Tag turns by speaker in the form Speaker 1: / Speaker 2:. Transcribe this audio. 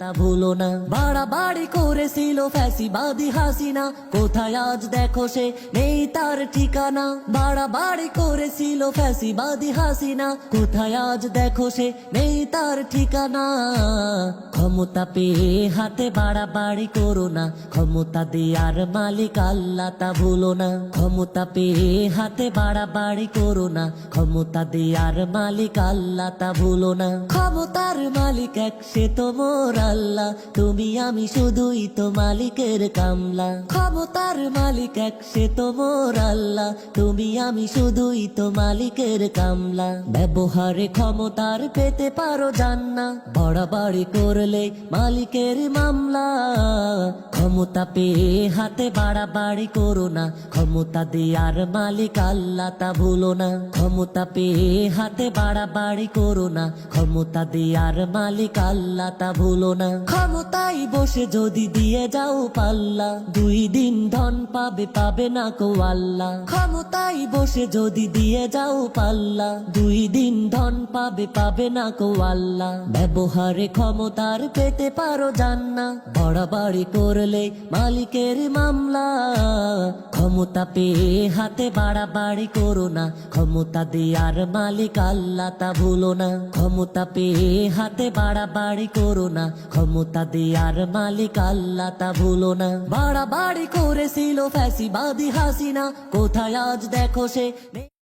Speaker 1: তা ভুলো না। বাড়াবাড়ি করেছিল ফ্যাসিবাদী হাসিনা। কোথায় আজ দেখো সে নেই তার ঠিকানা। বাড়াবাড়ি করেছিল ফ্যাসিবাদী হাসিনা। কোথায় আজ দেখো সে নেই তার ঠিকানা। ক্ষমতা পেয়ে হাতে বাড়াবাড়ি করো না। ক্ষমতা দেয়ার মালিক আল্লাহ তা ভুলো না। ক্ষমতা পেয়ে হাতে বাড়াবাড়ি করো না। ক্ষমতা দেয়ার মালিক আল্লাহ তা ভুলো না। ক্ষমতার মালিক এক সে তো মোর। আল্লাহ, তুমি আমি শুধুই তো মালিকের কামলা। ক্ষমতার মালিক এক, সে তো মোর আল্লাহ, তুমি আমি শুধুই তো মালিকের কামলা। ব্যবহারে ক্ষমতার পেতে পারো জান্না বাড়াবাড়ি করলে মালিকের মামলা। ক্ষমতা পেয়ে হাতে বাড়াবাড়ি করো না। ক্ষমতা দেয়ার মালিক আল্লাহ তা ভুলো না। ক্ষমতা পেয়ে হাতে বাড়াবাড়ি করো না। ক্ষমতা দেয়ার মালিক আল্লাহ তা ভুলো না। ক্ষমতায় বসে যদি দিয়ে যাও পাল্লা, দুই দিন ধন পাবে পাবে না কো আল্লাহ ক্ষমতায় বসে যদি দিয়ে যাও পাল্লা, দুই দিন ধন পাবে পাবে না কো আল্লাহ ব্যবহারে ক্ষমতার পেতে পারো জান্না বাড়াবাড়ি করলে মালিকের মামলা, ক্ষমতা পেয়ে হাতে বাড়াবাড়ি করো না। ক্ষমতা দেয়ার মালিক আল্লাহ তা ভুলো না। ক্ষমতা পেয়ে হাতে বাড়াবাড়ি করো না। ক্ষমতা দেয়ার মালিক আল্লাহ তা ভুলো না। বাড়াবাড়ি করেছিল ফ্যাসিবাদী হাসিনা। কোথায় আজ দেখো সে?